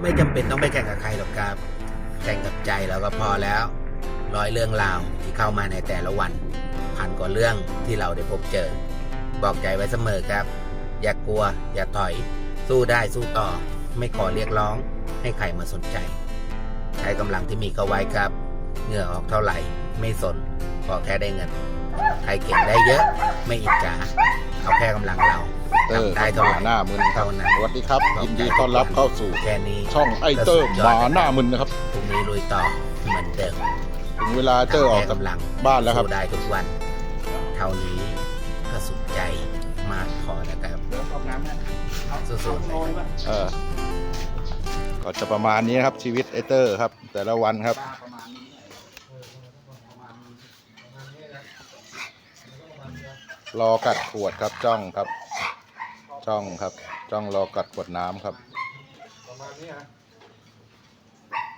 ไม่จำเป็นต้องไปแข่งกับใครหรอกครับ แข่งกับใจเราก็พอแล้ว ร้อยเรื่องราวที่เข้ามาในแต่ละวันพันกว่าเรื่องที่เราได้พบเจอ บอกใจไว้เสมอครับ อย่ากลัว อย่าถอย สู้ได้สู้ต่อ ไม่ขอเรียกร้อง ให้ใครมาสนใจ ใช้กำลังที่มีเข้าไว้ครับ เหงื่อออกเท่าไหร่ ไม่สนขอแค่ได้เงิน ใครเก่งได้เยอะ ไม่อิจฉาเอาแค่กำลังเราเออทำได้เท่าไหร่หน้ามึนครับเท่านั้นสวัสดีครับยินดีต้อนรับเข้าสู่ แค่นี้ช่องไอเตอร์หมาหน้ามึนนะครับพรุ่งนี้ลุยต่อเหมือนเดิมถึงเวลาเจอออกแค่จากกำลังบ้านแล้วครับ สู้ได้ทุกวัน เท่านี้ก็สุขใจมากพอแล้วครับสู้ๆนะครับเออก็จะประมาณนี้นะครับชีวิตไอเตอร์ครับ แต่ละวันครับร รอกัดขวดครับจ้องครับ จ้องครับ จ้องรอกัดขวดน้ำครับ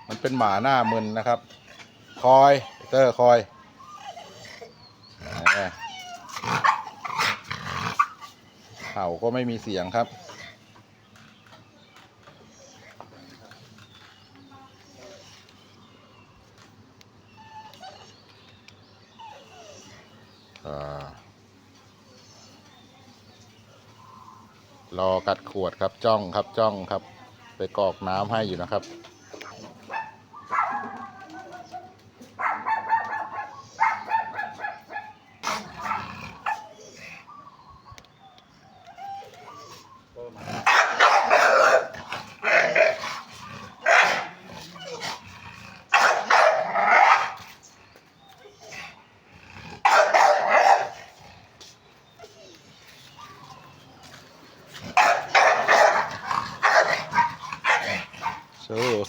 มันเป็นหมาหน้ามึนนะครับ คอยเตอร์คอยเห่าก็ไม่มีเสียงครับอ่า รอกัดขวดครับจ้องครับจ้องครับ ไปกรอกน้ำให้อยู่นะครับ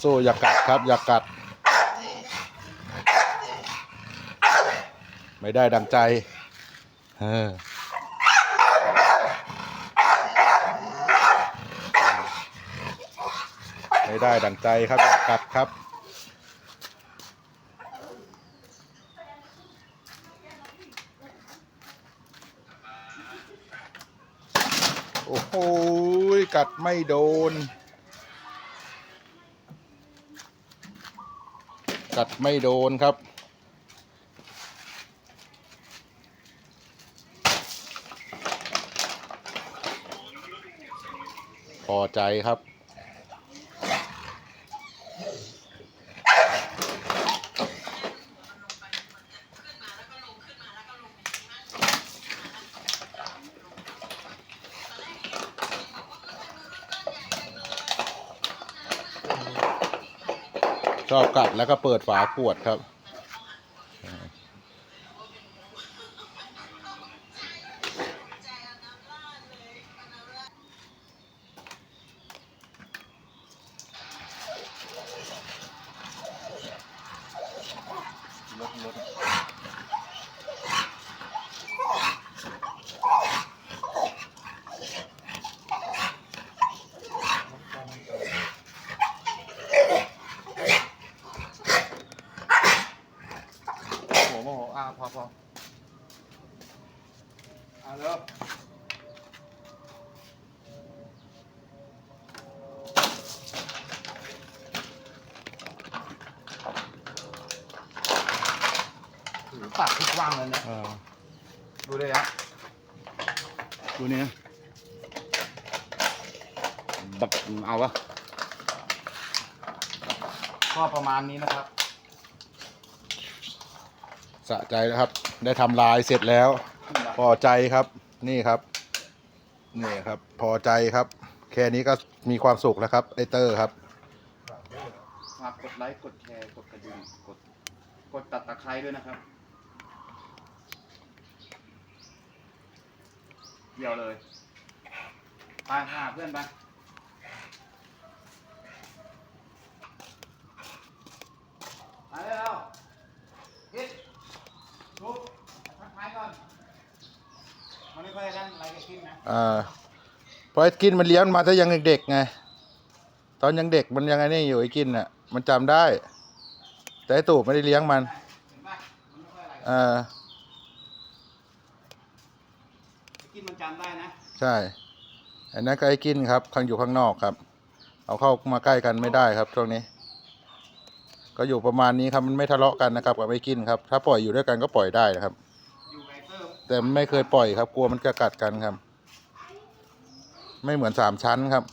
สู้อย่ากัดครับ อย่ากัด ไม่ได้ดังใจเออไม่ได้ดังใจครับอย่ากัดครับโอ้โหกัดไม่โดน กัดไม่โดนครับ พอใจครับ ชอบกัดแล้วก็เปิดฝาขวดครับ โอ่าพอพออ่าเริ่มถือปากทุกว่างเลยเนี่ยเออดูเลยฮะดูนี่นะแบบเอาวะก็ประมาณนี้นะครับะใจแล้วครับ ได้ทำลายเสร็จแล้ว พอใจครับนี่ครับ นี่ครับ พอใจครับ แค่นี้ก็มีความสุขแล้วครับไอเตอร์ครับฝากกดไลค์กดแชร์กดกระดิ่งกดกดตัดตะไคร้ด้วยนะครับเดี๋ยวเลยไปหาเพื่อนไปไปเร็ว มัอไเพราะไอ้กินมันเลี้ยงมาแต่ยังเด็กๆไง ตอนยังเด็กมันยังไงนี่อยู่ไอ้กินอะ มันจำได้ แต่ไอ้ตู่ไม่ได้เลี้ยงมันเไอยอกินมันจำได้นะใช่ อันนั้นก็ไอ้กินครับข้างอยู่ข้างนอกครับ เอาเข้ามาใกล้กันไม่ได้ครับช่วงนี้ ก็อยู่ประมาณนี้ครับมันไม่ทะเลาะกันนะครับกับไอ้กินครับ ถ้าปล่อยอยู่ด้วยกันก็ปล่อยได้นะครับ แต่ไม่เคยปล่อยครับ กลัวมันจะกัดกันครับ ไม่เหมือนสามชั้นครับ